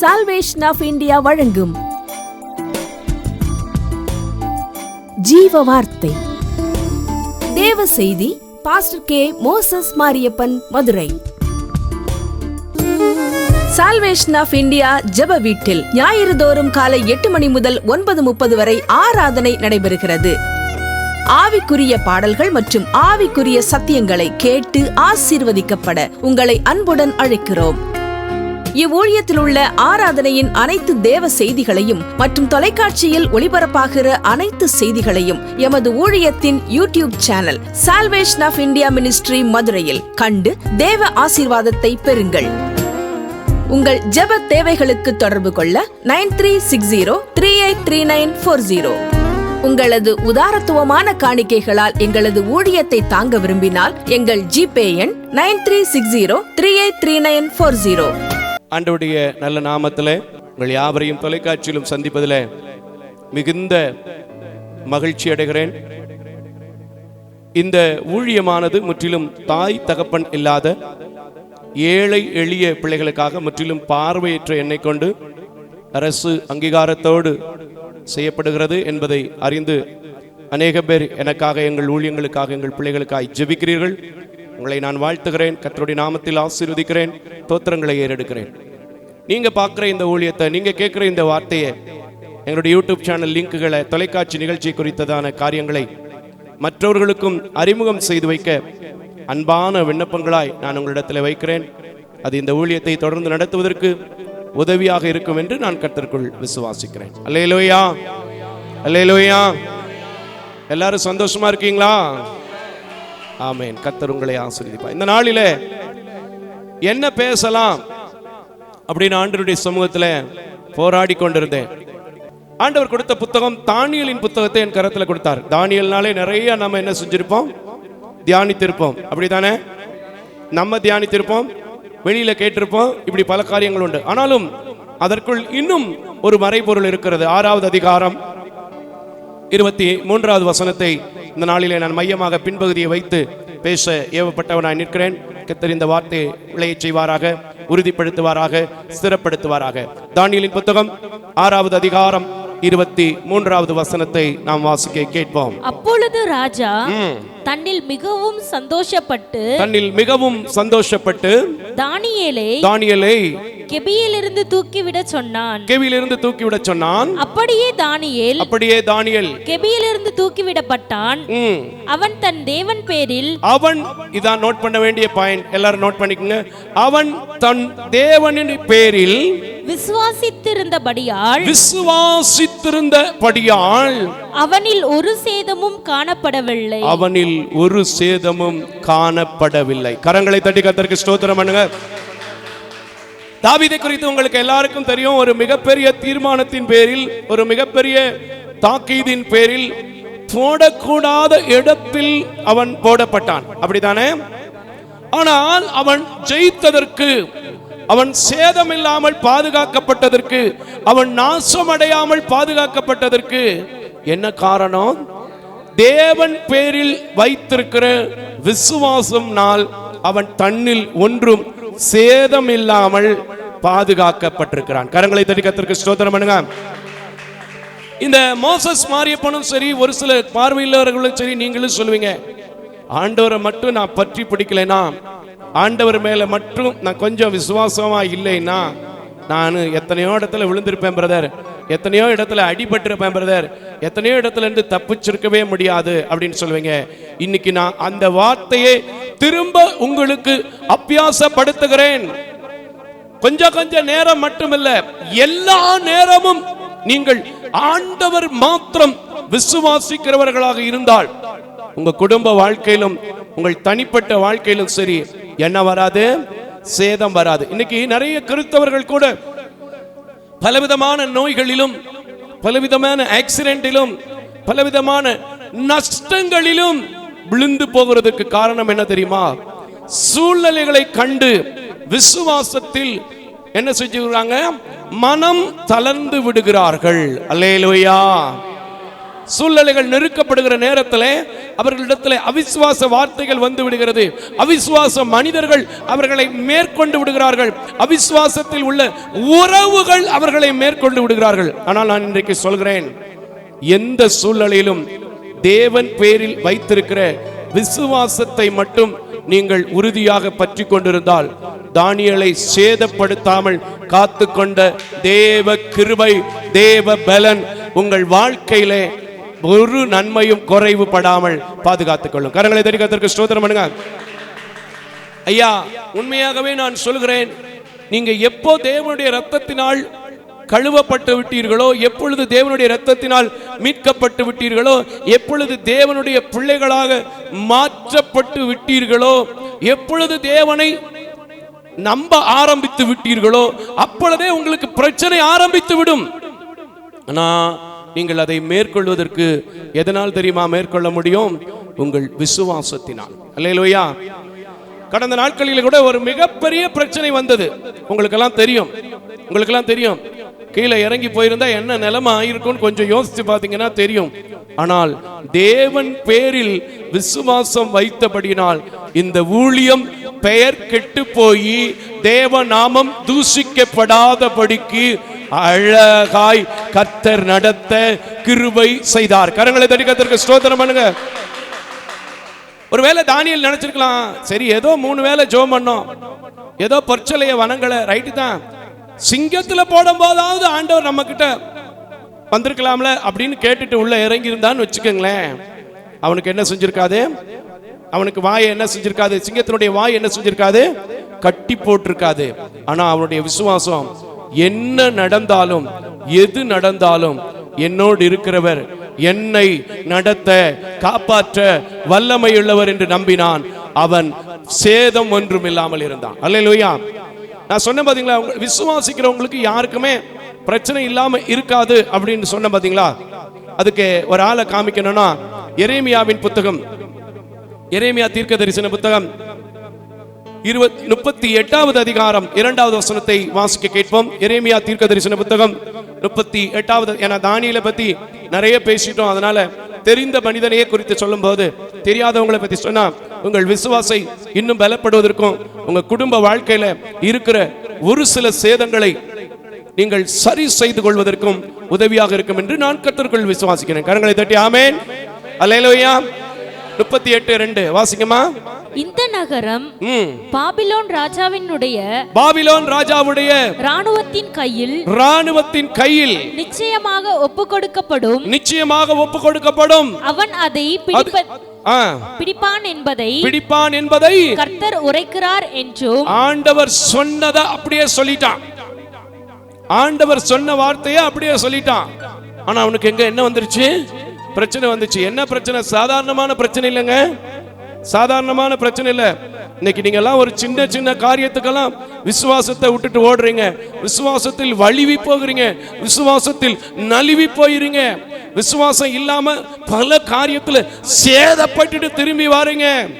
Salvation of India வழங்கும். ஜீவ வார்த்தை தேவ செய்தி pastor K Moses Mariyappan Madurai. Salvation of India ஜெப வீட்டில் ஞாயிறு தோறும் காலை எட்டு மணி முதல் ஒன்பது முப்பது வரை ஆராதனை நடைபெறுகிறது. ஆவிக்குரிய பாடல்கள் மற்றும் ஆவிக்குரிய சத்தியங்களை கேட்டு ஆசீர்வதிக்கப்பட உங்களை அன்புடன் அழைக்கிறோம். இவ்வூழியத்தில் உள்ள ஆராதனையின் அனைத்து தேவ செய்திகளையும் மற்றும் தொலைக்காட்சியில் ஒளிபரப்பாகிற அனைத்து செய்திகளையும் எமது ஊழியத்தின் YouTube channel Salvation of India ministry மதுரையில் கண்டு தேவ ஆசீர்வாதத்தை பெறுங்கள். உங்கள் ஜெப தேவைகளுக்கு தொடர்பு கொள்ள nine three six zero three eight three nine four zero. உங்களது உதாரத்துவமான காணிக்கைகளால் எங்களது ஊழியத்தை தாங்க விரும்பினால் எங்கள் ஜிபே எண் nine three six zero three eight three nine four zero. ஆண்டவுடைய நல்ல நாமத்தில் உங்கள் யாவரையும் தொலைக்காட்சியிலும் சந்திப்பதில் மிகுந்த மகிழ்ச்சி அடைகிறேன். இந்த ஊழியமானது முற்றிலும் தாய் தகப்பன் இல்லாத ஏழை எளிய பிள்ளைகளுக்காக முற்றிலும் பார்வையற்ற எண்ணை கொண்டு அரசு அங்கீகாரத்தோடு செய்யப்படுகிறது என்பதை அறிந்து அநேக பேர் எனக்காக எங்கள் ஊழியங்களுக்காக எங்கள் பிள்ளைகளுக்காக ஜெபிக்கிறீர்கள். உங்களை நான் வாழ்த்துகிறேன் கத்தருடைய நாமத்தில் ஆசீர்வதிக்கிறேன் தோத்திரங்களை ஏறெடுக்கிறேன். நீங்க பார்க்குற இந்த ஊழியத்தை நீங்க கேட்குற இந்த வார்த்தையை எங்களுடைய யூடியூப் சேனல் லிங்க்குகளை தொலைக்காட்சி நிகழ்ச்சி குறித்ததான காரியங்களை மற்றவர்களுக்கும் அறிமுகம் செய்து வைக்க அன்பான விண்ணப்பங்களாய் நான் உங்களிடத்தில் வைக்கிறேன். அது இந்த ஊழியத்தை தொடர்ந்து நடத்துவதற்கு உதவியாக இருக்கும் என்று நான் கத்திற்குள் விசுவாசிக்கிறேன். அல்லையிலோயா அல்லையிலோயா எல்லாரும் சந்தோஷமா இருக்கீங்களா? ஆமேன். கத்தர் உங்களை ஆசிரியப்பா இந்த நாளிலே என்ன பேசலாம் அப்படின்னு ஆண்டவருடைய சமூகத்துல போராடி கொண்டிருந்தேன். ஆண்டவர் கொடுத்த புத்தகம் தானியலின் புத்தகத்தை என் கரத்தில் கொடுத்தார். தானியல்னாலே நிறைய நம்ம என்ன செஞ்சிருப்போம்? தியானித்திருப்போம். அப்படிதானே? நம்ம தியானித்திருப்போம். வெளியில கேட்டிருப்போம். இப்படி பல காரியங்கள் உண்டு. ஆனாலும் அதற்குள் இன்னும் ஒரு மறைபொருள் இருக்கிறது. ஆறாவது அதிகாரம் இருபத்தி மூன்றாவது வசனத்தை இந்த நாளிலே நான் மையமாக பின்பகுதியை வைத்து பேச ஏவப்பட்டவனாய் நிற்கிறேன். கத்தர் இந்த வார்த்தையை விளையச் செய்வாராக உறுதிப்படுத்துவாராக ஸ்திரப்படுத்துவாராக. தானியலின் புத்தகம் ஆறாவது அதிகாரம் இருபத்தி மூன்றாவது வசனத்தை நாம் வாசிக்க கேட்போம். அப்பொழுது ராஜா தன்னில் மிகவும் சந்தோஷப்பட்டு தன்னில் மிகவும் சந்தோஷப்பட்டு தானியேலை தானியலை கெபியிலிருந்து தூக்கிவிட சொன்னான். கேவிலிருந்து தூக்கிவிடச் சொன்னான். அப்படியே தானியேல் அப்படியே தானியல் கெபியிலிருந்து தூக்கிவிடப்பட்டான். அவன் தன் தேவன் பேரில் அவன் இதான் நோட் பண்ண வேண்டிய பாயிண்ட் எல்லாரும் நோட் பண்ணிக்கோங்க. அவன் தன் தேவனின் பேரில் விசுவாசித்திருந்தபடியால் விசுவாசித்திருந்தபடியால் அவனில் ஒரு சேதமும் காணப்படவில்லை. அவனில் ஒரு சேதமும் காணப்படவில்லை. கரங்களை தட்டி கத்தருக்கு ஸ்தோத்திரம் பண்ணுங்க. தாவிதை குறித்து உங்களுக்கு எல்லாருக்கும் தெரியும் ஒரு மிகப்பெரிய தீர்மானத்தின் பேரில் ஒரு மிகப்பெரிய தாக்கீதின் பேரில் போடக்கூடாத இடத்தில் அவன் போடப்பட்டான். அப்படித்தானே? ஆனால் அவன் ஜெயித்ததற்கு அவன் சேதமில்லாமல் பாதுகாக்கப்பட்டதற்கு அவன் நாசமடையாமல் பாதுகாக்கப்பட்டதற்கு என்ன காரணம்? தேவன் பேரில் வைத்திருக்கிற விசுவாசம்னால் அவன் தன்னில் ஒன்றும் சேதம் இல்லாமல் பாதுகாக்கப்பட்டிருக்கிறான். கரங்களை தட்டி கத்திற்கு ஸ்தோத்திரம் பண்ணுங்க. இந்த மோசஸ் மாரியப்பனும் சரி ஒரு சில பார்வையில்லவர்களும் சரி நீங்களும் சொல்லுவீங்க ஆண்டவரை மட்டும் நான் பற்றி பிடிக்கலைனா ஆண்டவர் மேல மட்டும் நான் கொஞ்சம் விசுவாசமா இல்லைன்னா நான் எத்தனையோ இடத்துல விழுந்திருப்பேன் பிரதர் எத்தனையோ இடத்துல அடிபட்டிருப்பேன் பிரதர் எத்தனையோ இடத்துல இருந்து தப்பிச்சிருக்கவே முடியாது அப்படின்னு சொல்லுவீங்க. இன்னைக்கு நான் அந்த வார்த்தையை திரும்ப உங்களுக்கு அபியாசப்படுத்துகிறேன். கொஞ்சம் கொஞ்சம் நேரம் மட்டுமில்ல எல்லா நேரமும் நீங்கள் ஆண்டவர் மாத்திரம் விசுவாசிக்கிறவர்களாக இருந்தால் உங்க குடும்ப வாழ்க்கையிலும் உங்கள் தனிப்பட்ட வாழ்க்கையிலும் சரி என்ன வராது? சேதம் வராது. இன்னைக்கு நிறைய கிறிஸ்தவர்கள் கூட பலவிதமான நோய்களிலும் பலவிதமான ஆக்சிடென்ட்டிலும் பலவிதமான நஷ்டங்களிலும் விழுந்து போகிறதுக்கு காரணம் என்ன தெரியுமா? சூழ்நிலைகளை கண்டு விசுவாசத்தில் என்ன செஞ்சுக்கிறாங்க? மனம் தளர்ந்து விடுகிறார்கள். அல்லேலுயா. சூழ்நிலைகள் நெருக்கப்படுகிற நேரத்தில் அவர்களிடத்தில் அவிசுவாச வார்த்தைகள் வந்து விடுகிறது. அவிசுவாச மனிதர்கள் அவர்களை மேற்கொண்டு விடுகிறார்கள். அவிசுவாசத்தில் உள்ள உறவுகள் அவர்களை மேற்கொண்டு விடுகிறார்கள். ஆனால் நான் இன்றைக்கு சொல்கிறேன் எந்த சூழ்நிலையிலும் தேவன் பேரில் வைத்திருக்கிற விசுவாசத்தை மட்டும் நீங்கள் உறுதியாக பற்றி கொண்டிருந்தால் தானியலை சேதப்படுத்தாமல் காத்து கொண்ட தேவ கிருபை தேவ பலன் உங்கள் வாழ்க்கையிலே ஒரு நன்மையும் குறைவுபடாமல் பாதுகாத்துக் கொள்ளும் கரங்களை தெரிவிக்கிறதற்கு ஸ்தோத்திரம் பண்ணுங்க. ஐயா உண்மையாகவே நான் சொல்கிறேன். நீங்க எப்போ தேவனுடைய ரத்தத்தினால் கழுவப்பட்டு விட்டீர்களோ எப்பொழுது தேவனுடைய ரத்தத்தினால் மீட்கப்பட்டு விட்டீர்களோ எப்பொழுது தேவனுடைய பிள்ளைகளாக மாற்றப்பட்டு விட்டீர்களோ எப்பொழுது தேவனை நம்ப ஆரம்பித்து விட்டீர்களோ அப்பொழுதே உங்களுக்கு பிரச்சனை ஆரம்பித்து விடும். ஆனா நீங்கள் அதை மேற்கொள்வதற்கு எதனால் தெரியுமா மேற்கொள்ள முடியும்? உங்கள் விசுவாசத்தினால். அல்லையிலோயா கடந்த நாட்களில் கூட ஒரு மிகப்பெரிய பிரச்சனை வந்தது. உங்களுக்கெல்லாம் தெரியும். உங்களுக்கெல்லாம் தெரியும். கீழே இறங்கி போயிருந்தா என்ன நிலைமை ஆயிருக்கும்னு கொஞ்சம் யோசிச்சு பார்த்தீங்கன்னா தெரியும். ஆனால் தேவன் பேரில் விசுவாசம் வைத்தபடினால் இந்த ஊழியம் பெயர் கெட்டு போய் தேவ நாமம் தூசிக்கப்படாதபடிக்கு அழகாய் கத்தர் நடத்த கிருபை செய்தார். கரங்களை தட்டி கத்தருக்கு ஸ்தோத்திரம் பண்ணுங்க. ஒருவேளை தானியல் நினைச்சிருக்கலாம். சரி ஏதோ மூணு வேளை ஜோம் பண்ணோம். ஏதோ பொற்சலைய வனங்களை ரைட்டு தான். சிங்கத்துல போடும் போதாவது ஆண்டவர் நம்ம கிட்ட வந்திருக்கலாம்ல அப்படின்னு கேட்டுட்டு உள்ள இறங்கி இருந்தான்னு வச்சுக்கோங்களேன். அவனுக்கு என்ன செஞ்சிருக்காது? அவனுக்கு வாய் என்ன செஞ்சிருக்காது? சிங்கத்தினுடைய வாய் என்ன செஞ்சிருக்காது? கட்டி போட்டிருக்காது. ஆனா அவனுடைய விசுவாசம் என்ன நடந்தாலும் எது நடந்தாலும் என்னோடு இருக்கிறவர் என்னை நடத்த காப்பாற்ற வல்லமையுள்ளவர் என்று நம்பினான். அவன் சேதம் ஒன்றும் இல்லாமல் இருந்தான். அல்லேலூயா. நான் சொன்னேன் பாத்தீங்களா விசுவாசிக்கிறவங்களுக்கு யாருக்குமே பிரச்சனை இல்லாம இருக்காது அப்படின்னு சொன்ன பாத்தீங்களா? அதுக்கு ஒரு ஆளை காமிக்கணும்னா எரேமியாவின் புத்தகம் எரேமியா தீர்க்க தரிசன புத்தகம் இருபத்தி முப்பத்தி எட்டாவது அதிகாரம் இரண்டாவது வசனத்தை வாசிக்க கேட்போம். எரேமியா தீர்க்க தரிசன புத்தகம் முப்பத்தி எட்டாவது. ஏன்னா தானியலை பத்தி நிறைய பேசிட்டோம். அதனால தெரிந்த மனிதனையே குறித்து சொல்லும் போது தெரியாதவங்களை பத்தி சொன்னா உங்கள் விசுவாசை இன்னும் பலப்படுவதற்கும் உங்க குடும்ப வாழ்க்கையில இருக்கிற ஒரு சில சேதங்களை நீங்கள் சரி செய்து கொள்வதற்கும் உதவியாக இருக்கும் என்று நான் கத்திற்குள் விசுவாசிக்கிறேன். கரங்களை தட்டி ஆமேன். அலையலோயா முப்பத்தி எட்டு ரெண்டு வாசிக்கமா? இந்த நகரம் பாபிலோன் ராஜாவினுடைய பாபிலோன் ராஜாவுடைய ராணுவத்தின் கையில் ராணுவத்தின் கையில் நிச்சயமாக ஒப்பு கொடுக்கப்படும் நிச்சயமாக ஒப்பு கொடுக்கப்படும் அவன் அதை பிடிப்பான் என்பதை பிடிப்பான் என்பதை கர்த்தர் உரைக்கிறார் என்றும் ஆண்டவர் சொன்னதை அப்படியே சொல்லிட்டான். ஆண்டவர் சொன்ன வார்த்தையை அப்படியே சொல்லிட்டான். ஆனா அவனுக்கு எங்க என்ன வந்துருச்சு? பிரச்சனை வந்துச்சு. என்ன பிரச்சனை? சாதாரணமான பிரச்சனை இல்லைங்க. சாதாரணமான பிரச்சனை இல்ல. இன்னைக்கு நீங்க எல்லாம் ஒரு சின்ன சின்ன காரியத்துக்கெல்லாம் விசுவாசத்தை விட்டுட்டு ஓடுறீங்க. விசுவாசத்தில் வலிவி போகிறீங்க. விசுவாசத்தில் நழுவி போயிருங்க. விசுவாசம் இல்லாம பல காரியத்துல சேதப்பட்டுட்டு திரும்பி வாருங்க.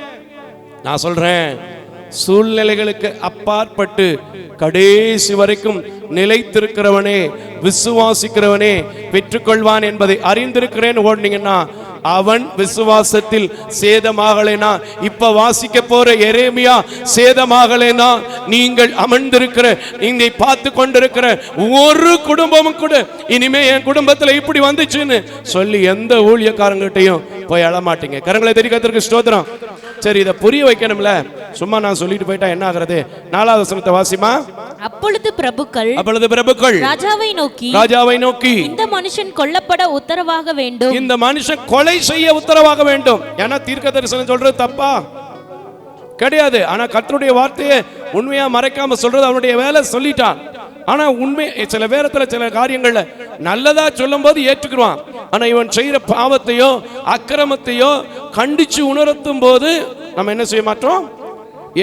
நான் சொல்றேன் சூழ்நிலைகளுக்கு அப்பாற்பட்டு கடைசி வரைக்கும் நிலைத்திருக்கிறவனே விசுவாசிக்கிறவனே பெற்றுக்கொள்வான் என்பதை அறிந்திருக்கிறேன் ஓடுனீங்கன்னா அவன் விசுவாசத்தில் சேதமாகலைனா இப்ப வாசிக்க போற எரேமியா சேதமாகலைனா நீங்கள் அமர்ந்திருக்கிற நீங்க பார்த்து கொண்டிருக்கிற ஒரு குடும்பமும் கூட இனிமே என் குடும்பத்தில் இப்படி வந்துச்சுன்னு சொல்லி எந்த ஊழியக்காரங்கிட்டையும் போய் அழமாட்டீங்க. கரங்களை தெரிவிக்கிறதுக்கு ஸ்தோத்திரம். சரி இதை புரிய வைக்கணும்ல. சும்மா நான் சொல்லிட்டு போயிட்டா என்ன ஆகுறது? நாலாவது வசனத்தை வாசிமா. அப்பொழுது பிரபுக்கள் அப்பொழுது பிரபுக்கள் ராஜாவை நோக்கி ராஜாவை நோக்கி இந்த மனுஷன் கொல்லப்பட உத்தரவாக வேண்டும். இந்த மனுஷன் கொலை செய்ய உத்தரவாக வேண்டும். ஏன்னா தீர்க்க தரிசனம் சொல்றது தப்பா? கிடையாது. ஆனா கர்த்தருடைய வார்த்தையை உண்மையா மறைக்காம சொல்றது அவனுடைய வேலை சொல்லிட்டான். ஆனா உண்மை சில நேரத்துல சில காரியங்கள்ல நல்லதா சொல்லும்போது ஏற்றுக்குருவான். ஆனா இவன் செய்யற பாவத்தையோ அக்கிரமத்தையோ கண்டிச்சு உணர்த்தும் போது நம்ம என்ன செய்ய மாட்டோம்?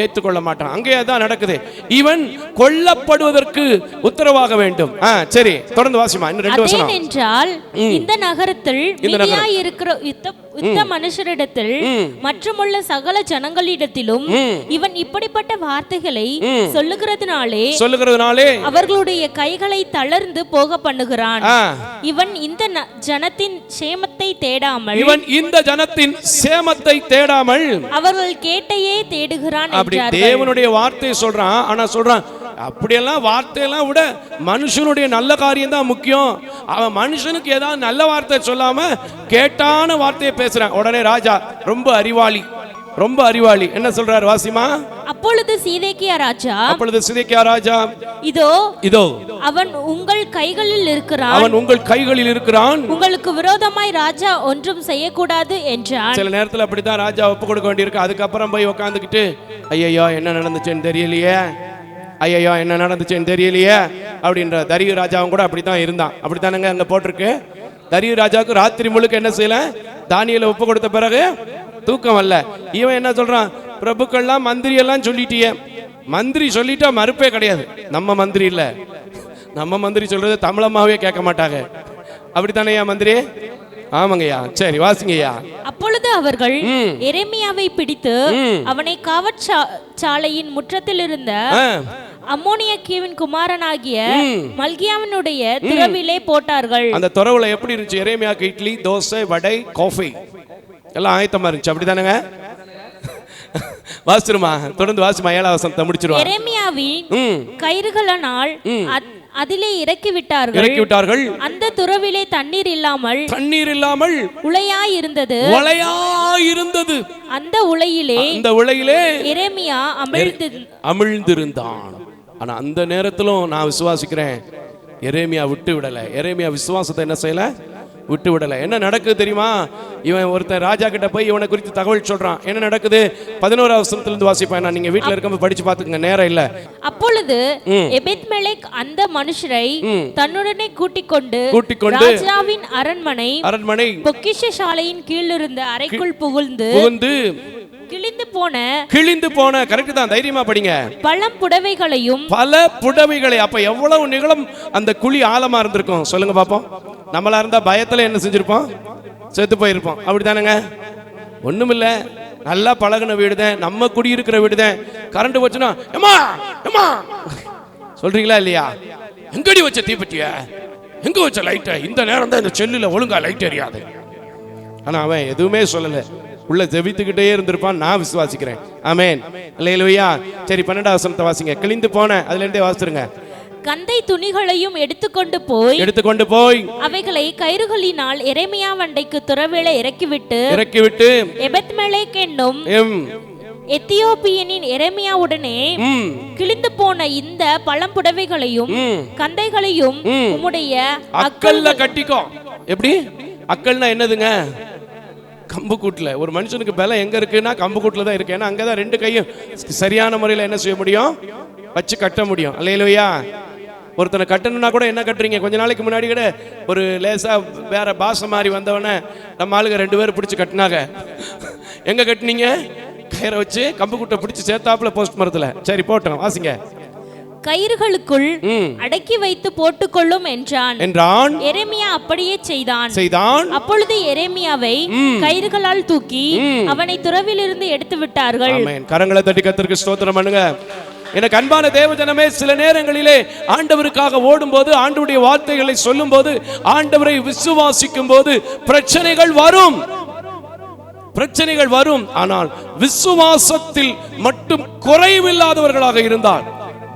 ஏற்றுக்கொள்ள மாட்டான் அங்கே அதான் நடக்குது. இவன் கொல்லப்படுவதற்கு உத்தரவாக வேண்டும். சரி. தொடர்ந்து வாசிமா. இன்னும் ரெண்டு வசனம். அதேனென்றால் இந்த நகரத்தில். மிதியாய் இருக்கிற யுத்த யுத்த மனுஷரிடத்தில் மற்றுமுள்ள சகல ஜனங்களிடத்திலும் இவன் இப்படிப்பட்ட வார்த்தைகளை சொல்லுகிறதுனாலே சொல்லுகிறதுனாலே அவர்களுடைய கைகளை தளர்ந்து போக பண்ணுகிறான். இவன் இந்த ஜனத்தின் சேமத்தை தேடாமல் இவன் இந்த ஜனத்தின் சேமத்தை தேடாமல் அவர்கள் கேட்டையே தேடுகிறான் அப்படி தேவனுடைய வார்த்தையை சொல்றான். ஆனா சொல்றான் அப்படியெல்லாம் வார்த்தையெல்லாம் விட மனுஷனுடைய நல்ல காரியம் தான் முக்கியம். அவன் மனுஷனுக்கு ஏதாவது நல்ல வார்த்தை சொல்லாம கேட்டான வார்த்தையை பேசுறான். உடனே ராஜா ரொம்ப அறிவாளி. ரொம்ப அறிவாளி. என்ன சொல்றாரு வாசிமா? அப்பொழுது சீதேக்கியா ராஜா அப்பொழுது சிதைக்கியா ராஜா இதோ இதோ அவன் உங்கள் கைகளில் இருக்கிறான். அவன் உங்கள் கைகளில் இருக்கிறான். உங்களுக்கு விரோதமாய் ராஜா ஒன்றும் செய்யக்கூடாது என்றான். சில நேரத்துல அப்படித்தான் ராஜா ஒப்பு கொடுக்க வேண்டியிருக்கு. அதுக்கப்புறம் போய் உக்காந்துக்கிட்டு ஐயையோ என்ன நடந்துச்சுன்னு தெரியலையே. ஐயையோ என்ன நடந்துச்சுன்னு தெரியலையே. அப்படின்ற தரியு ராஜாவும் கூட அப்படித்தான் இருந்தான். அப்படித்தானங்க அங்க போட்டிருக்கு? தரியு ராஜாவுக்கு ராத்திரி முழுக்க என்ன செய்யல? தானியல ஒப்பு கொடுத்த பிறகு தூக்கம் வரல. இவன் என்ன சொல்றான்? பிரபுக்கள்லாம் மந்திரி எல்லாம் சொல்லிட்டியே. மந்திரி சொல்லிட்டா மறுப்பே கிடையாது. நம்ம மந்திரி இல்ல. நம்ம மந்திரி சொல்றது தமிழம்மாவே கேட்க மாட்டாங்க. அப்படித்தானேயா மந்திரி? ஆமாங்கய்யா. சரி வாசிங்கய்யா. அப்பொழுது அவர்கள் எரேமியாவை பிடித்து அவனை காவற் சாலையின் முற்றத்தில் இருந்த அம்மோனியக்கீவின் குமாரனாகிய மல்கியாவினுடைய திறவிலே போட்டார்கள். அந்த துறவுல எப்படி இருந்துச்சு? எரேமியாக்கு இட்லி தோசை வடை காஃபி. எல்லாம் ஆயத்தமா இருந்துச்சு. அப்படிதானேங்க வாசிருமா தொடர்ந்து வாசிமா ஏழாம் வசனத்தை முடிச்சிருவா. எரேமியாவின் கயிறுகளனால் அத்- அதிலே இறக்கி விட்டார்கள் இறக்கி விட்டார்கள் அந்த துறவிலே தண்ணீர் இல்லாமல் தண்ணீர் இல்லாமல் உளையாய் இருந்தது உலையா இருந்தது அந்த உலையிலே அந்த உலையிலே எரேமியா அமிழ்ந்து அமிழ்ந்திருந்தான். ஆனா அந்த நேரத்திலும் நான் விசுவாசிக்கிறேன். எரேமியா விட்டு விடல. எரேமியா விசுவாசத்தை என்ன செய்யல? விட்டு விடல என்ன நடக்குது தெரியுமா? இவன் ஒருத்தன் ராஜா கிட்ட போய் இவனை குறித்து தகவல் சொல்றான். என்ன நடக்குது? பதினோரு அவசரத்துல இருந்து வாசிப்பேன் நான். நீங்க வீட்டுல இருக்கும்போது படிச்சு பாத்துக்கங்க நேரம் இல்ல. அப்பொழுது எபெத்மெலேக் அந்த மனுஷரை தன்னுடனே கூட்டிக் கொண்டு கூட்டிக் கொண்டு ராஜாவின் அரண்மனை அரண்மனை பொக்கிஷ சாலையின் கீழ் இருந்த அறைக்குள் புகுந்து புகுந்து கிழிந்து போன கிழிந்து போன கரெக்ட் தான். தைரியமா படிங்க. பழம் புடவைகளையும் பல புடவைகளை. அப்ப எவ்வளவு நிகழும் அந்த குழி ஆழமா இருந்திருக்கும்? சொல்லுங்க பாப்போம். நம்மளா இருந்தா பயத்துல என்ன செஞ்சிருப்பான் செத்து போயிருப்போம். அப்படிதானேங்க ஒண்ணுமில்ல. நல்லா பழகுன வீடு தான் நம்ம குடியிருக்கிற வீடு தான் கரண்ட் போச்சுன்னா எம்மா எம்மா! சொல்றீங்களா இல்லையா? எங்கடி வச்ச தீப்பெட்டிய? எங்க வச்ச லைட்ட இந்த நேரம் தான் இந்த செல்லுல ஒழுங்கா லைட் எரியாது. ஆனா அவன் எதுவுமே சொல்லல. உள்ள ஜெபித்துக்கிட்டே இருந்திருப்பான். நான் விசுவாசிக்கிறேன். ஆமேன். இல்லையா சரி பன்னெண்டாவது வசனத்தை வாசிங்க. கிழிந்து போன அதுல இருந்தே வாசிருங்க கந்தை துணிகளையும் எடுத்துக்கொண்டு போய் எடுத்துக்கொண்டு போய் அவைகளை கயிறுகளினால் எரேமியா வண்டைக்கு துறவேளை இறக்கிவிட்டு இறக்கி விட்டு எபெத்மெலேக் என்னும் எத்தியோப்பியனின் எரேமியாவுடனே கிழிந்து போன இந்த பழம் புடவைகளையும் ம். கந்தைகளையும் உம்முடைய அக்கல்ல கட்டிக்கோ. எப்படி? அக்கல்னா என்னதுங்க? கம்பு கூட்டுல. ஒரு மனுஷனுக்கு பலம் எங்க இருக்குன்னா கம்பு கூட்டுல தான் இருக்கு. ஏன்னா அங்கதான் ரெண்டு கையும் சரியான முறையில் என்ன செய்ய முடியும்? வச்சு கட்ட முடியும். அல்லையிலோயா ஒருத்தனை கட்டணும்னா கூட என்ன கட்டுறீங்க? கொஞ்ச நாளைக்கு முன்னாடி கூட ஒரு லேசா வேற பாசம் மாதிரி வந்தவன நம்ம ஆளுங்க ரெண்டு பேரும் பிடிச்சு கட்டினாங்க. எங்க கட்டுனீங்க? கயிறை வச்சு கம்பு கூட்டை பிடிச்சு சேர்த்தாப்புல போஸ்ட் மரத்துல. சரி போட்டோம். வாசிங்க. கயிறுகளுக்குள் அடக்கி வைத்து போட்டுக்கொள்ளும் என்றான். என்றான். எரேமியா அப்படியே செய்தான். செய்தான். அப்பொழுது எரேமியாவை கயிறுகளால் தூக்கி அவனை துறவிலிருந்து எடுத்து விட்டார்கள். கரங்களை தட்டி கத்திற்கு ஸ்தோத்திரம் பண்ணுங்க. எனக்கு அன்பான தேவஜனமே சில நேரங்களிலே ஆண்டவருக்காக ஓடும்போது ஆண்டவருடைய வார்த்தைகளை சொல்லும்போது ஆண்டவரை விசுவாசிக்கும் போது பிரச்சனைகள் வரும். பிரச்சனைகள் வரும். ஆனால் விசுவாசத்தில் மட்டும் குறைவில்லாதவர்களாக இருந்தால்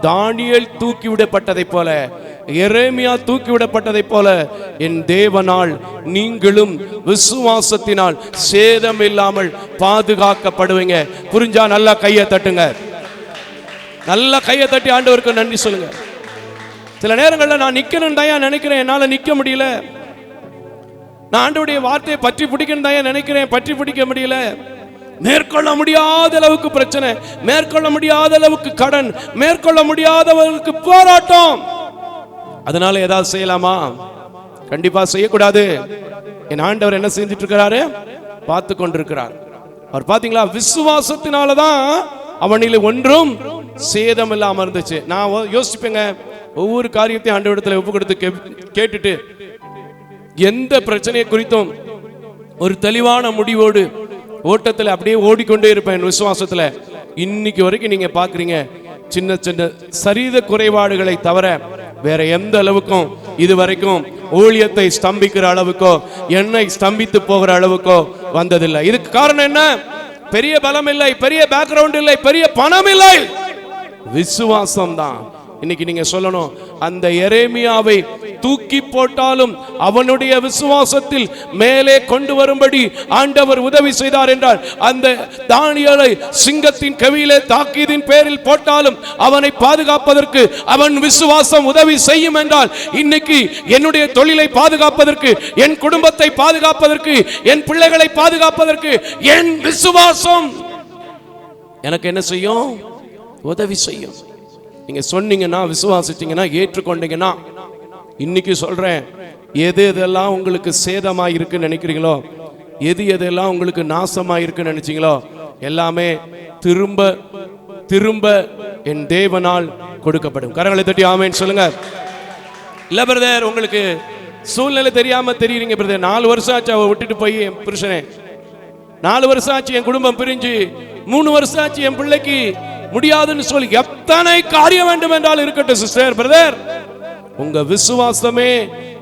தானியல் தூக்கிவிடப்பட்டதைப் போல எரேமியா தூக்கிவிடப்பட்டதைப் போல என் தேவனால் நீங்களும் விசுவாசத்தினால் சேதம் இல்லாமல் பாதுகாக்கப்படுவீங்க. புரிஞ்சா நல்லா கையை தட்டுங்க. நல்லா கையை தட்டி ஆண்டவருக்கு நன்றி சொல்லுங்க. சில நேரங்களில் நான் நிக்கணும் தான் நினைக்கிறேன்? என்னால் நிக்க முடியல. நான் ஆண்டவருடைய வார்த்தையை பற்றி பிடிக்கணும் தான் நினைக்கிறேன்? பற்றி பிடிக்க முடியல. மேற்கொள்ள முடியாத அளவுக்கு பிரச்சனை. மேற்கொள்ள முடியாத அளவுக்கு கடன். மேற்கொள்ள முடியாதவர்களுக்கு போராட்டம். அதனால ஏதாவது செய்யலாமா? கண்டிப்பா செய்யக்கூடாது. என் ஆண்டவர் என்ன செஞ்சுட்டு இருக்கிறாரு பார்த்து கொண்டிருக்கிறார் அவர் பாத்தீங்களா விசுவாசத்தினால தான் அவனில் ஒன்றும் சேதம் இல்லாம இருந்துச்சு. நான் யோசிப்பேங்க ஒவ்வொரு காரியத்தையும் ஆண்டவரிடத்துல ஒப்பு கொடுத்து கேட்டுட்டு எந்த பிரச்சனையை குறித்தும் ஒரு தெளிவான முடிவோடு ஓட்டத்தில் அப்படியே ஓடிக்கொண்டே இருப்பேன் என் விசுவாசத்துல. இன்னைக்கு வரைக்கும் நீங்க பாக்குறீங்க சின்ன சின்ன சரீர குறைபாடுகளை தவிர வேற எந்த அளவுக்கும் இது வரைக்கும் ஊழியத்தை ஸ்தம்பிக்கிற அளவுக்கோ என்னை ஸ்தம்பித்து போகிற அளவுக்கோ வந்ததில்லை. இதுக்கு காரணம் என்ன? பெரிய பலம் இல்லை பெரிய பேக்ரவுண்ட் இல்லை பெரிய பணம் இல்லை விசுவாசம் தான் இன்னைக்கு நீங்க சொல்லணும் அந்த எரேமியாவை தூக்கி போட்டாலும் அவனுடைய விசுவாசத்தில் மேலே கொண்டு வரும்படி ஆண்டவர் உதவி செய்தார் என்றால் அந்த தானியலை சிங்கத்தின் கவியிலே தாக்கியதின் பேரில் போட்டாலும் அவனை பாதுகாப்பதற்கு அவன் விசுவாசம் உதவி செய்யும் என்றால் இன்னைக்கு என்னுடைய தொழிலை பாதுகாப்பதற்கு என் குடும்பத்தை பாதுகாப்பதற்கு என் பிள்ளைகளை பாதுகாப்பதற்கு என் விசுவாசம். எனக்கு என்ன செய்யும்? உதவி செய்யும். நீங்க சொன்னீங்கன்னா விசுவாசிச்சீங்கன்னா ஏற்றுக்கொண்டீங்கன்னா இன்னைக்கு சொல்றேன் எது எதெல்லாம் உங்களுக்கு சேதமா இருக்குன்னு நினைக்கிறீங்களோ எது எதெல்லாம் உங்களுக்கு நாசமா இருக்குன்னு நினைச்சீங்களோ எல்லாமே திரும்ப திரும்ப என் தேவனால் கொடுக்கப்படும். கரங்களை தட்டி ஆமேன்னு சொல்லுங்க. இல்ல பிரதர் உங்களுக்கு சூழ்நிலை தெரியாம தெரியுறீங்க பிரதர். நாலு வருஷம் ஆச்சு அவ விட்டுட்டு போய் என் புருஷனே. நாலு வருஷம் ஆச்சு என் குடும்பம் பிரிஞ்சு மூணு வருஷம் ஆச்சு என் பிள்ளைக்கு முடியாதுன்னு சொல்லி எத்தனை காரியம் வேண்டும் என்றால் இருக்கட்டும் சிஸ்டர் பிரதர் உங்க விசுவாசமே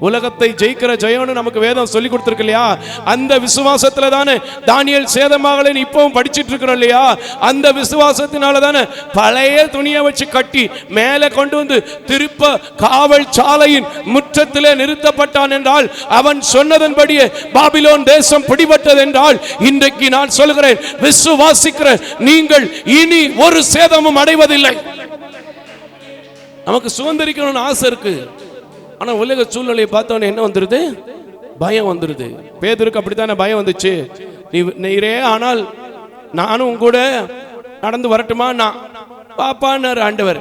உலகத்தை ஜெயிக்கிற ஜெயம்னு நமக்கு வேதம் சொல்லி கொடுத்துருக்கு இல்லையா? அந்த விசுவாசத்துல தானே தானியல் சேதமாகலன்னு இப்பவும் படிச்சிட்டு இருக்கிறோம் இல்லையா? அந்த விசுவாசத்தினால தானே பழைய துணியை வச்சு கட்டி மேலே கொண்டு வந்து திருப்ப காவல் சாலையின் முற்றத்திலே நிறுத்தப்பட்டான் என்றால் அவன் சொன்னதன்படியே பாபிலோன் தேசம் பிடிபட்டது என்றால் இன்றைக்கு நான் சொல்கிறேன் விசுவாசிக்கிற நீங்கள் இனி ஒரு சேதமும் அடைவதில்லை. நமக்கு சுதந்திரிக்கணும்னு ஆசை இருக்கு. ஆனா உலக சூழ்நிலையை பார்த்தோன்னே என்ன வந்துருது? பயம் வந்துருது. பேதருக்கு அப்படித்தானே பயம் வந்துச்சு. நீ நீரே ஆனால் நானும் கூட நடந்து வரட்டுமா? நான் பாப்பான்னாரு ஆண்டவர்.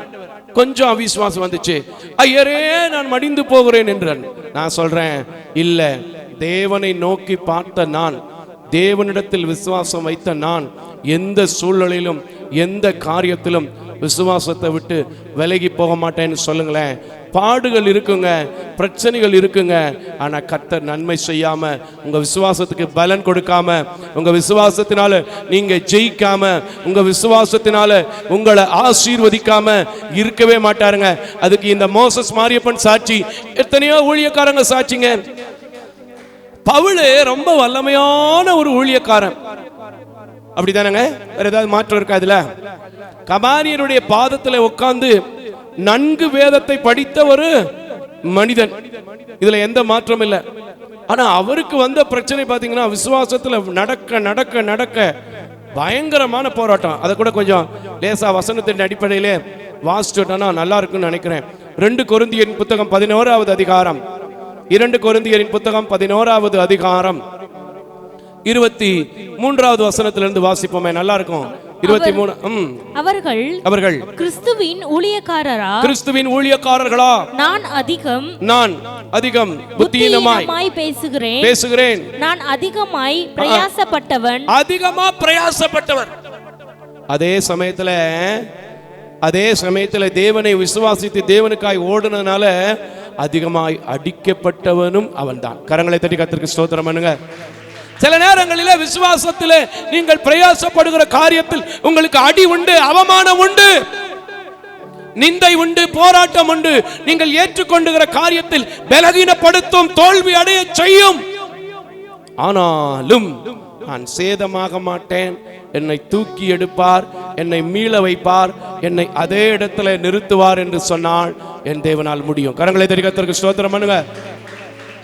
கொஞ்சம் அவிசுவாசம் வந்துச்சு. ஐயரே நான் மடிந்து போகிறேன் என்றான் நான் சொல்றேன் இல்ல தேவனை நோக்கி பார்த்த நான் தேவனிடத்தில் விசுவாசம் வைத்த நான் எந்த சூழ்நிலையிலும் எந்த காரியத்திலும் விசுவாசத்தை விட்டு விலகி போக மாட்டேன்னு சொல்லுங்களேன். பாடுகள் இருக்குங்க பிரச்சனைகள் இருக்குங்க. ஆனால் கத்தர் நன்மை செய்யாம உங்க விசுவாசத்துக்கு பலன் கொடுக்காம உங்க விசுவாசத்தினால நீங்க ஜெயிக்காம உங்க விசுவாசத்தினால உங்களை ஆசீர்வதிக்காம இருக்கவே மாட்டாருங்க. அதுக்கு இந்த மோசஸ் மாரியப்பன் சாட்சி எத்தனையோ ஊழியக்காரங்க சாட்சிங்க. பவுலு ரொம்ப வல்லமையான ஒரு ஊழியக்காரன். அப்படிதானங்க? வேற ஏதாவது மாற்றம் இருக்கா அதுல கபாரியருடைய பாதத்துல உட்கார்ந்து நன்கு வேதத்தை படித்த ஒரு மனிதன். இதுல எந்த மாற்றம் இல்லை. ஆனா அவருக்கு வந்த பிரச்சனை பாத்தீங்கன்னா விசுவாசத்துல நடக்க நடக்க நடக்க பயங்கரமான போராட்டம். அதை கூட கொஞ்சம் லேசா வசனத்தின் அடிப்படையிலே வாசிச்சுட்டோம்னா நல்லா இருக்கும்னு நினைக்கிறேன். ரெண்டு கொருந்தியன் புத்தகம் பதினோராவது அதிகாரம். இரண்டு கொருந்தியரின் புத்தகம் பதினோராவது அதிகாரம். இருபத்தி மூன்றாவது வசனத்திலிருந்து வாசிப்போமே. நல்லா இருக்கும் இருபத்தி மூணு அவர்கள் அவர்கள் கிறிஸ்துவின் ஊழியக்காரரா? கிறிஸ்துவின் ஊழியக்காரர்களா? நான் அதிகம் நான் அதிகம் புத்தியீனமாய் பேசுகிறேன். பேசுகிறேன். நான் அதிகமாய் பிரயாசப்பட்டவன். அதிகமா பிரயாசப்பட்டவர் அதே சமயத்துல அதே சமயத்துல தேவனை விசுவாசித்து தேவனுக்காய் ஓடுனதுனால அதிகமாய் அடிக்கப்பட்டவனும் அவன்தான். கரங்களை தட்டி கத்திற்கு ஸ்தோத்திரம் பண்ணுங்க. சில நேரங்களில் விசுவாசத்தில் நீங்கள் பிரயாசப்படுகிற காரியத்தில் உங்களுக்கு அடி உண்டு அவமானம் உண்டு. நிந்தை உண்டு போராட்டம் உண்டு. நீங்கள் ஏற்றுக்கொண்டுகிற காரியத்தில் பலகீனப்படுத்தும் தோல்வி அடைய செய்யும். ஆனாலும் நான் சேதமாக மாட்டேன். என்னை தூக்கி எடுப்பார் என்னை மீள வைப்பார் என்னை அதே இடத்துல நிறுத்துவார் என்று சொன்னால் என் தேவனால் முடியும். கரங்களை தெரிவிக்கிறதுக்கு ஸ்தோத்திரம் பண்ணுங்க.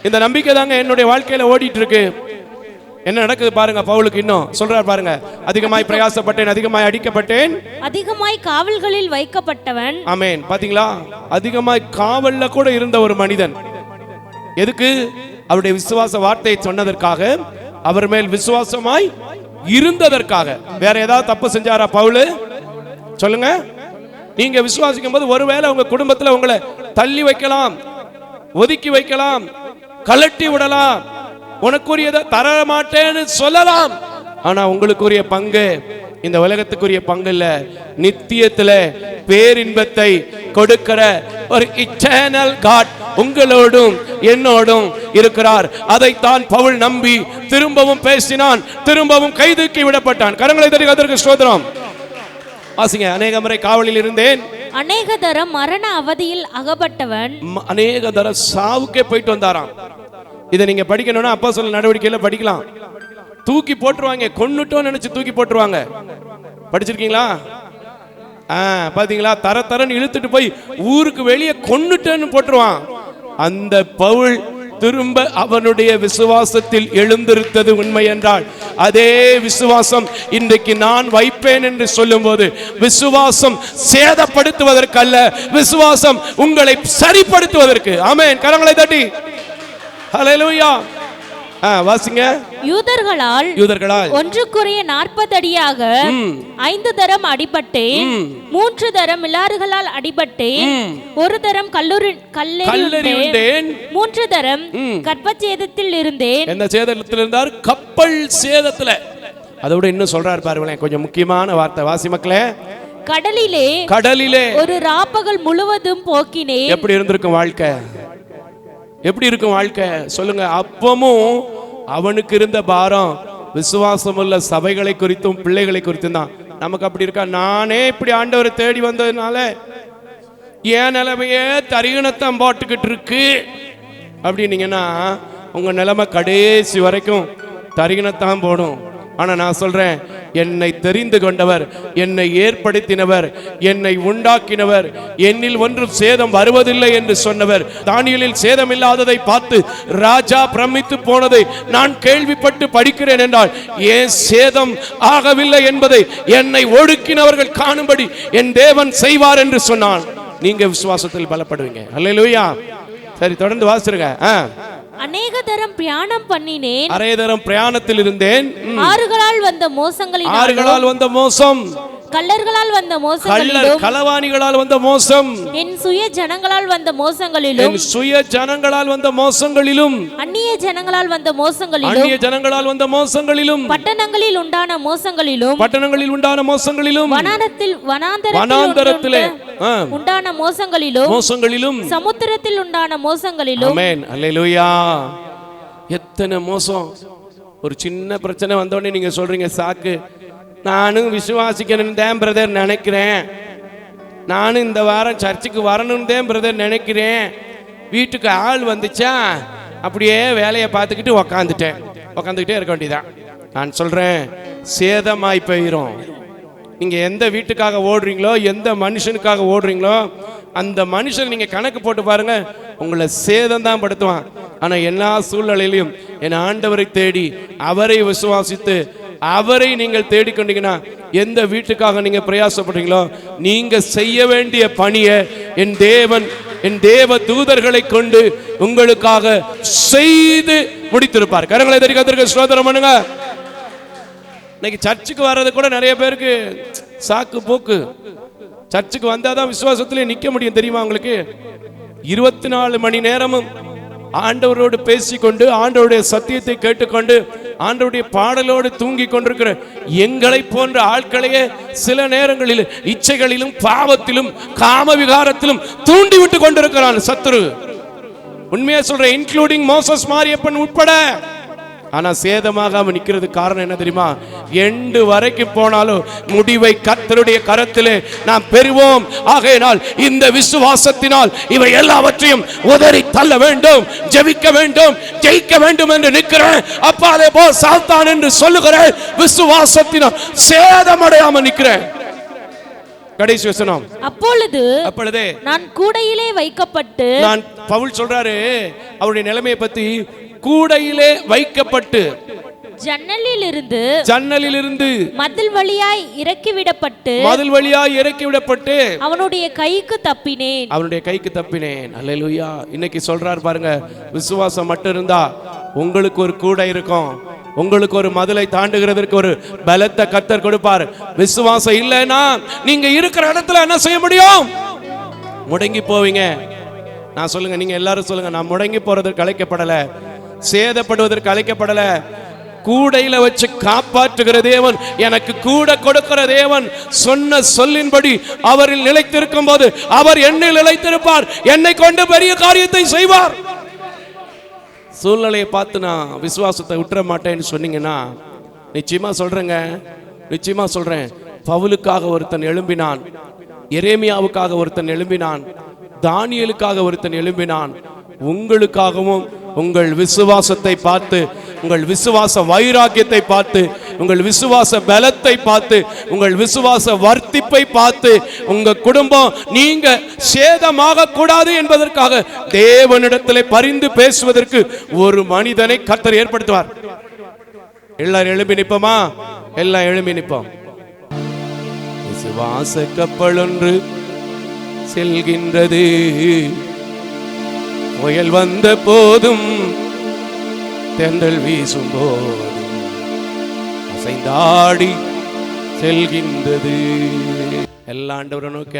இந்த நம்பிக்கை தாங்க என்னுடைய வாழ்க்கையில ஓடிட்டு இருக்கு. என்ன நடக்குது பாருங்க பவுலுக்கு இன்னும். சொல்றாரு பாருங்க அதிகமாய் பிரயாசப்பட்டேன் அதிகமாய் அடிக்கப்பட்டேன். அதிகமாய் காவல்களில் வைக்கப்பட்டவன். ஆமென். பாத்தீங்களா? அதிகமாய் காவல்ல கூட இருந்த ஒரு மனிதன். எதுக்கு? அவருடைய விசுவாச வார்த்தையை சொன்னதற்காக அவர் மேல் விசுவாசமாய் இருந்ததற்காக. வேற ஏதாவது தப்பு செஞ்சாரா பவுலு? சொல்லுங்க. நீங்க விசுவாசிக்கும் போது ஒருவேளை உங்க குடும்பத்துல உங்களை தள்ளி வைக்கலாம் ஒதுக்கி வைக்கலாம் கலட்டி விடலாம் உனக்குரியதை தர மாட்டேன்னு சொல்லலாம். ஆனா உங்களுக்குரிய பங்கு இந்த உலகத்துக்குரிய பங்கு இல்ல. நித்தியத்துல பேரின்பத்தை கொடுக்கிற ஒரு இட்டர்னல் காட் உங்களோடும் என்னோடும் இருக்கிறார். அதைத்தான் பவுல் நம்பி திரும்பவும் பேசினான் திரும்பவும் கைதுக்கி விடப்பட்டான். கரங்களை தட்டி அதற்கு ஸ்தோத்திரம். வாசிங்க அநேக முறை காவலில் இருந்தேன். அநேக தரம் மரண அவதியில் அகப்பட்டவன். அநேக தர சாவுக்கே போயிட்டு வந்தாராம். இதை நீங்க படிக்கணும்னா அப்பா சொல்ல நடவடிக்கையில படிக்கலாம். தூக்கி போட்டுருவாங்க. கொன்னுட்டோம் நினைச்சு தூக்கி போட்டுருவாங்க. படிச்சிருக்கீங்களா? ஆ பாத்தீங்களா? தர தரன்னு இழுத்துட்டு போய் ஊருக்கு வெளியே கொன்னுட்டேன்னு போட்டுருவான். அந்த பவுல் திரும்ப அவனுடைய விசுவாசத்தில் எழுந்திருத்தது உண்மை என்றால் அதே விசுவாசம் இன்றைக்கு நான் வைப்பேன் என்று சொல்லும்போது விசுவாசம் சேதப்படுத்துவதற்கு அல்ல விசுவாசம் உங்களை சரிப்படுத்துவதற்கு. அமேன் கரங்களை தட்டி. ஹalleluya. வாசிங்க. யூதர்களால் யூதர்களால். ஒன்றுக்குரிய நாற்பது அடியாக ஐந்து தரம் அடிபட்டேன் மூன்று தரம் மிலாறுகளால் அடிபட்டேன் ஒரு தரம் கல்லூரி கல்லறி கல்லெறி உண்டேன் மூன்று தரம் கர்ப்பச்சேதத்தில் இருந்தேன். எந்த சேதத்தில் இருந்தார்? கப்பல் சேதத்துல. அதோட இன்னும் சொல்றாரு பாருங்களேன் கொஞ்சம் முக்கியமான வார்த்தை. வாசி மக்களே. கடலிலே கடலிலே. ஒரு ராப்பகல் முழுவதும் போக்கினேன். எப்படி இருந்திருக்கும் வாழ்க்கை? எப்படி இருக்கும் வாழ்க்கை? சொல்லுங்க. அப்பமும் அவனுக்கு இருந்த பாரம் விசுவாசம் உள்ள சபைகளை குறித்தும் பிள்ளைகளை குறித்தும் தான். நமக்கு அப்படி இருக்கா? நானே இப்படி ஆண்டவரை தேடி வந்ததுனால என் நிலைமையே தரிகணத்தம் போட்டுக்கிட்டு இருக்கு. அப்படின்னீங்கன்னா உங்க நிலைமை கடைசி வரைக்கும் தரிகணத்தான் போடும். ஆனா நான் சொல்றேன் என்னை தெரிந்து கொண்டவர் என்னை ஏற்படுத்தினவர் என்னை உண்டாக்கினவர். என்னில் ஒன்றும் சேதம் வருவதில்லை என்று சொன்னவர். தானியலில் சேதம் இல்லாததை பார்த்து ராஜா பிரமித்து போனதை நான் கேள்விப்பட்டு படிக்கிறேன் என்றால் ஏன் சேதம் ஆகவில்லை என்பதை என்னை ஒடுக்கினவர்கள் காணும்படி என் தேவன் செய்வார் என்று சொன்னான். நீங்க விசுவாசத்தில் பலப்படுவீங்க. அல்லேலூயா சரி தொடர்ந்து வாசிருங்க ஆ. அநேக தரம் பிரயாணம் பண்ணினேன். அரைய தரம் பிரயாணத்தில் இருந்தேன். ஆறுகளால் வந்த மோசங்களினாலும் ஆறுகளால் வந்த மோசம். கல்லர்களால் வந்த கள்ளர் மோசங்களிலும் களவாணிகளால் வந்த மோசம். என் சுய ஜனங்களால் வந்த மோசங்களிலும் சுய ஜனங்களால் வந்த மோசங்களிலும் அந்நிய ஜனங்களால் வந்த மோசங்களிலும் அந்நிய ஜனங்களால் வந்த மோசங்களிலும் பட்டணங்களில் உண்டான மோசங்களிலும் பட்டணங்களில் உண்டான மோசங்களிலும் வனாந்தரத்தில் வனாந்தரத்திலே உண்டான மோசங்களிலும் மோசங்களிலும். சமுத்திரத்தில் உண்டான மோசங்களிலும் ஆமென். அல்லேலூயா. எத்தனை மோசம். ஒரு சின்ன பிரச்சனை வந்தோடனே நீங்க சொல்றீங்க சாக்கு. நானும் விசுவாசிக்கணும்னு தான் பிரதர் நினைக்கிறேன். நானும் இந்த வாரம் சர்ச்சுக்கு வரணும்னு தான் பிரதர் நினைக்கிறேன். வீட்டுக்கு ஆள் வந்துச்சா? அப்படியே வேலையை பார்த்துக்கிட்டு உக்காந்துட்டேன். உக்காந்துக்கிட்டே இருக்க வேண்டியதான் நான் சொல்கிறேன் சேதமாய் போயிரும். நீங்கள் எந்த வீட்டுக்காக ஓடுறீங்களோ எந்த மனுஷனுக்காக ஓடுறீங்களோ அந்த மனுஷன் நீங்கள் கணக்கு போட்டு பாருங்கள் உங்களை சேதம் தான் படுத்துவான். ஆனால் எல்லா சூழ்நிலையிலையும் என் ஆண்டவரை தேடி அவரை விசுவாசித்து அவரை நீங்கள் தேடிக்கொண்டீங்கன்னா எந்த வீட்டுக்காக நீங்க பிரயாசப்படுறீங்களோ நீங்க செய்ய வேண்டிய பணியை என் தேவன் என் தேவ தூதர்களை கொண்டு உங்களுக்காக செய்து முடித்திருப்பார். கரங்களை தெரிவிக்க ஸ்ரோதரம் பண்ணுங்க. இன்னைக்கு சர்ச்சுக்கு வர்றது கூட நிறைய பேருக்கு சாக்கு போக்கு. சர்ச்சுக்கு வந்தாதான் விசுவாசத்திலே நிக்க முடியும் தெரியுமா உங்களுக்கு? இருபத்தி நாலு மணி நேரமும் ஆண்டவரோடு பேசிக்கொண்டு ஆண்டவருடைய சத்தியத்தை கேட்டுக்கொண்டு ஆண்டவருடைய பாடலோடு தூங்கி கொண்டிருக்கிற எங்களை போன்ற ஆட்களையே சில நேரங்களில் இச்சைகளிலும் பாவத்திலும் காம விகாரத்திலும் தூண்டி விட்டு கொண்டிருக்கிறான் சத்துரு. உண்மையா சொல்றேன் இன்க்ளூடிங் மோசஸ் மாரியப்பன் உட்பட. ஆனா சேதமாக அவன் நிக்கிறது காரணம் என்ன தெரியுமா? எண்டு வரைக்கும் போனாலும் முடிவை கர்த்தருடைய கரத்திலே நாம் பெறுவோம். ஆகையினால் இந்த விசுவாசத்தினால் இவை எல்லாவற்றையும் உதறி தள்ள வேண்டும் ஜெபிக்க வேண்டும் ஜெயிக்க வேண்டும் என்று நிற்கிறேன். அப்பாலே போ சாத்தான் என்று சொல்லுகிறேன். விசுவாசத்தினால் சேதமடையாம நிற்கிறேன். கடைசி வசனம். அப்பொழுது அப்பொழுதே நான் கூடையிலே வைக்கப்பட்டு நான் பவுல் சொல்றாரு அவருடைய நிலைமையை பத்தி கூடையிலே வைக்கப்பட்டு ஜன்னலில் இருந்து ஜன்னலில் இருந்து மதில் வழியாய் இறக்கிவிடப்பட்டு மதில் வழியாய் இறக்கி விடப்பட்டு அவனுடைய கைக்கு தப்பினேன். அவனுடைய கைக்கு தப்பினேன். அல்லேலூயா இன்னைக்கு சொல்றாரு பாருங்க விசுவாசம் மட்டும் இருந்தா உங்களுக்கு ஒரு கூடை இருக்கும். உங்களுக்கு ஒரு மதிலை தாண்டுகிறதற்கு ஒரு பலத்த கத்தர் கொடுப்பார். விசுவாசம் இல்லைன்னா நீங்க இருக்கிற இடத்துல என்ன செய்ய முடியும்? முடங்கி போவீங்க. நான் சொல்லுங்க நீங்க எல்லாரும் சொல்லுங்க நான் முடங்கி போறதற்கு அழைக்கப்படல. சேதப்படுவதற்கு அழைக்கப்படல. கூடையில வச்சு காப்பாற்றுகிற தேவன் எனக்கு கூட கொடுக்கிற தேவன் சொன்ன சொல்லின்படி அவரில் நிலைத்திருக்கும் போது அவர் என்னில் நிலைத்திருப்பார். என்னை கொண்டு பெரிய காரியத்தை செய்வார். சூழ்நிலையை பார்த்து நான் விசுவாசத்தை விட்டுற மாட்டேன்னு சொன்னீங்கன்னா நிச்சயமா சொல்றேங்க. நிச்சயமா சொல்றேன். பவுலுக்காக ஒருத்தன் எழும்பினான். எரேமியாவுக்காக ஒருத்தன் எழும்பினான். தானியலுக்காக ஒருத்தன் எழும்பினான். உங்களுக்காகவும் உங்கள் விசுவாசத்தை பார்த்து உங்கள் விசுவாச வைராக்கியத்தை பார்த்து உங்கள் விசுவாச பலத்தை பார்த்து உங்கள் விசுவாச வர்த்திப்பை பார்த்து உங்க குடும்பம் நீங்க சேதமாக கூடாது என்பதற்காக தேவனிடத்திலே பரிந்து பேசுவதற்கு ஒரு மனிதனை கத்தர் ஏற்படுத்துவார். எல்லாரும் எழும்பி நிற்போமா? எல்லாம் எழும்பி நிற்போம். விசுவாச கப்பல் ஒன்று செல்கின்றது. புயல் வந்த போதும் தென்றல் வீசும் போதும். அசைந்தாடி செல்கின்றது. எல்லா ஆண்டவரை நோக்கி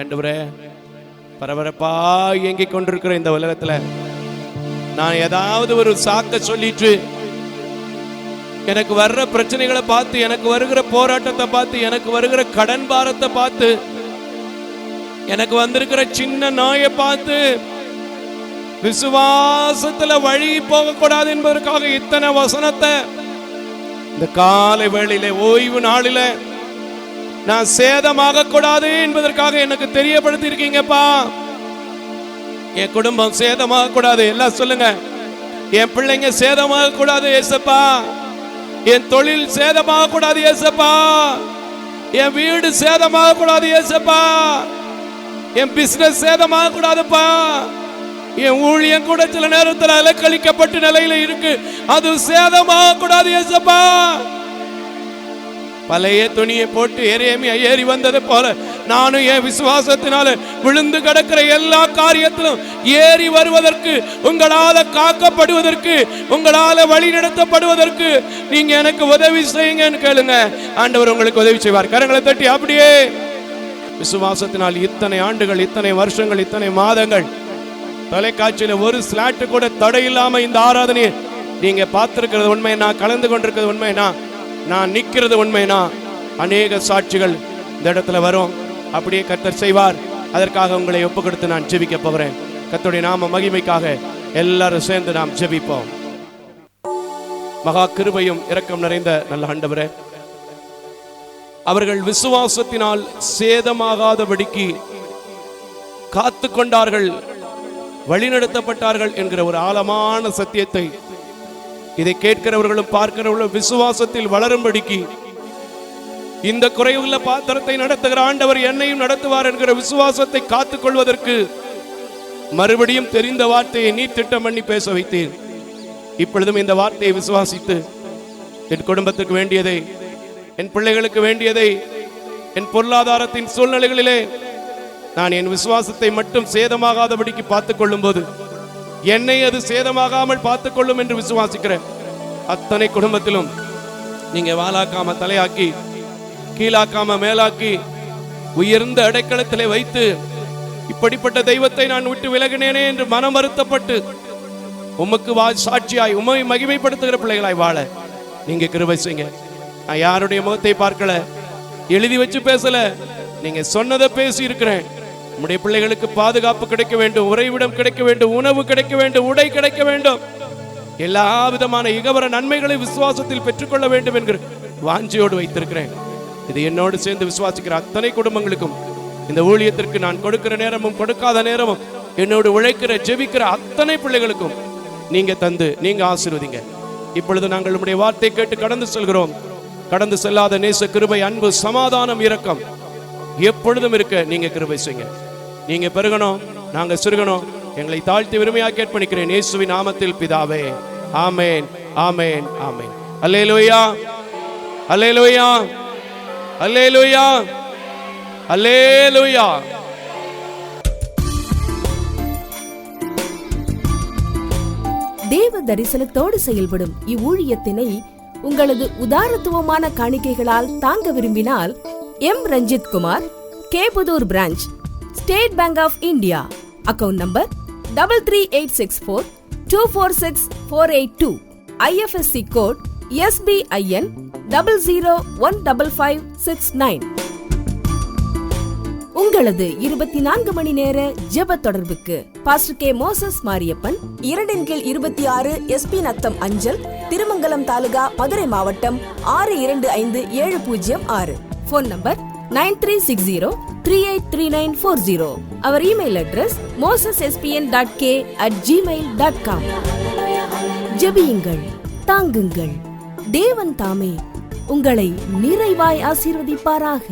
பரபரப்பா இயங்கிக் கொண்டிருக்கிற இந்த உலகத்துல நான் ஏதாவது ஒரு சாக்க சொல்லிட்டு எனக்கு வர்ற பிரச்சனைகளை பார்த்து எனக்கு வருகிற போராட்டத்தை பார்த்து எனக்கு வருகிற கடன் பாரத்தை பார்த்து எனக்கு வந்திருக்கிற சின்ன நாயை பார்த்து விசுவாசத்துல வழி போகக்கூடாது என்பதற்காக இத்தனை வசனத்தை இந்த காலை வேளையில ஓய்வு நாளில நான் சேதமாக கூடாது என்பதற்காக எனக்கு தெரியப்படுத்தி இருக்கீங்கப்பா என் குடும்பம் சேதமாக கூடாது. எல்லாம் சொல்லுங்க. என் பிள்ளைங்க சேதமாக கூடாது ஏசப்பா. என் தொழில் சேதமாக கூடாது ஏசப்பா. என் வீடு சேதமாக கூடாது ஏசப்பா. என் பிசினஸ் சேதமாக கூடாதுப்பா. என் ஊழியம் கூட சில நேரத்தில் அலக்கழிக்கப்பட்ட நிலையில இருக்கு. அது சேதமாக கூடாது ஏசப்பா பழைய துணியை போட்டு எரேமியா ஏறி வந்தது போல நானும் என் விசுவாசத்தினால விழுந்து கிடக்கிற எல்லா காரியத்திலும் ஏறி வருவதற்கு உங்களால காக்கப்படுவதற்கு உங்களால வழி நடத்தப்படுவதற்கு நீங்க எனக்கு உதவி செய்யுங்கன்னு கேளுங்க. ஆண்டவர் உங்களுக்கு உதவி செய்வார். கரங்களை தட்டி அப்படியே. விசுவாசத்தினால் இத்தனை ஆண்டுகள் இத்தனை வருஷங்கள் இத்தனை மாதங்கள் தொலைக்காட்சியில ஒரு ஸ்லாட்டு கூட தடை இல்லாம இந்த ஆராதனையை நீங்க பார்த்திருக்கிறது உண்மைனா கலந்து கொண்டிருக்கிறது உண்மைனா நான் நிற்கிறது உண்மைனா அநேக சாட்சிகள் இந்த இடத்துல வரும். அப்படியே கத்தர் செய்வார். அதற்காக உங்களை ஒப்பு கொடுத்து நான் ஜெபிக்க போகிறேன். கத்துடைய நாம மகிமைக்காக எல்லாரும் சேர்ந்து நாம் ஜெபிப்போம். மகா கிருபையும் இரக்கம் நிறைந்த நல்ல ஆண்டவரே அவர்கள் விசுவாசத்தினால் சேதமாகாதபடிக்கு காத்து கொண்டார்கள் வழிநடத்தப்பட்டார்கள் என்கிற ஒரு ஆழமான சத்தியத்தை இதை கேட்கிறவர்களும் பார்க்கிறவர்களும் விசுவாசத்தில் வளரும்படிக்கு இந்த குறைவுள்ள பாத்திரத்தை நடத்துகிற ஆண்டவர் என்னையும் நடத்துவார் என்கிற விசுவாசத்தை காத்துக் கொள்வதற்கு மறுபடியும் தெரிந்த வார்த்தையை நீ திட்டம் பண்ணி பேச வைத்தேன். இப்பொழுதும் இந்த வார்த்தையை விசுவாசித்து என் குடும்பத்துக்கு வேண்டியதை என் பிள்ளைகளுக்கு வேண்டியதை என் பொருளாதாரத்தின் சூழ்நிலைகளிலே நான் என் விசுவாசத்தை மட்டும் சேதமாகாதபடிக்கு பார்த்துக் கொள்ளும்போது என்னை அது சேதமாகாமல் பார்த்துக் கொள்ளும் என்று விசுவாசிக்கிறேன். அத்தனை குடும்பத்திலும் நீங்க வாழாக்காம தலையாக்கி கீழாக்காம மேலாக்கி உயர்ந்த அடைக்கலத்திலே வைத்து இப்படிப்பட்ட தெய்வத்தை நான் விட்டு விலகினேனே என்று மனம் வருத்தப்பட்டு உமக்கு வா சாட்சியாய் உமை மகிமைப்படுத்துகிற பிள்ளைகளாய் வாழ நீங்க கிருபை செய்யுங்க. நான் யாருடைய முகத்தை பார்க்கல எழுதி வச்சு பேசல நீங்க சொன்னதை பேசி இருக்கிறேன். நம்முடைய பிள்ளைகளுக்கு பாதுகாப்பு கிடைக்க வேண்டும் உறைவிடம் கிடைக்க வேண்டும் உணவு கிடைக்க வேண்டும் உடை கிடைக்க வேண்டும். எல்லா விதமான இகவர நன்மைகளை விசுவாசத்தில் பெற்றுக்கொள்ள வேண்டும் என்கிற வாஞ்சியோடு வைத்திருக்கிறேன். இது என்னோடு சேர்ந்து விசுவாசிக்கிற அத்தனை குடும்பங்களுக்கும் இந்த ஊழியத்திற்கு நான் கொடுக்கிற நேரமும் கொடுக்காத நேரமும் என்னோடு உழைக்கிற ஜெபிக்கிற அத்தனை பிள்ளைகளுக்கும் நீங்க தந்து நீங்க ஆசீர்வதிங்க. இப்பொழுது நாங்கள் உம்முடைய வார்த்தை கேட்டு கடந்து செல்கிறோம். கடந்து செல்லாத நேச கிருபை அன்பு சமாதானம் இரக்கம். எப்பொழுதும் இருக்க நீங்க கிருபை செய்யுங்க. நீங்க பெருகணும் நாங்க சிறுகணும். எங்களை தாழ்த்தி விரும்பியாக கேட்பணிக்கிறேன் இயேசுவின் நாமத்தில் பிதாவே. ஆமேன் ஆமேன் ஆமேன். அல்லேலூயா. அல்லேலூயா. அல்லேலூயா. அல்லேலூயா. தேவ தரிசனத்தோடு செயல்படும் இவ்வூழியத்தினை உங்களது உதாரத்துவமான காணிக்கைகளால் தாங்க விரும்பினால் M Ranjith Kumar Kepudur branch State Bank of India account number double three eight six four two four six four eight two IFSC code SBIN double zero one double five six nine உங்களது இருபத்தி நான்கு மணி நேர ஜெப தொடர்புக்கு pastor K Moses Mariyappan இரண்டின் கீழ் இருபத்தி ஆறு எஸ்பி நத்தம் அஞ்சல் திருமங்கலம் தாலுகா மதுரை மாவட்டம் ஆறு இரண்டு ஐந்து ஏழு பூஜ்ஜியம் ஆறு. Phone number nine three six zero three eight three nine four zero. Our email address Moses SBN dot K at Gmail dot com. ஜெபியுங்கள் தாங்குங்கள். தேவன் தாமே உங்களை நிறைவாய் ஆசீர்வதிப்பாராக.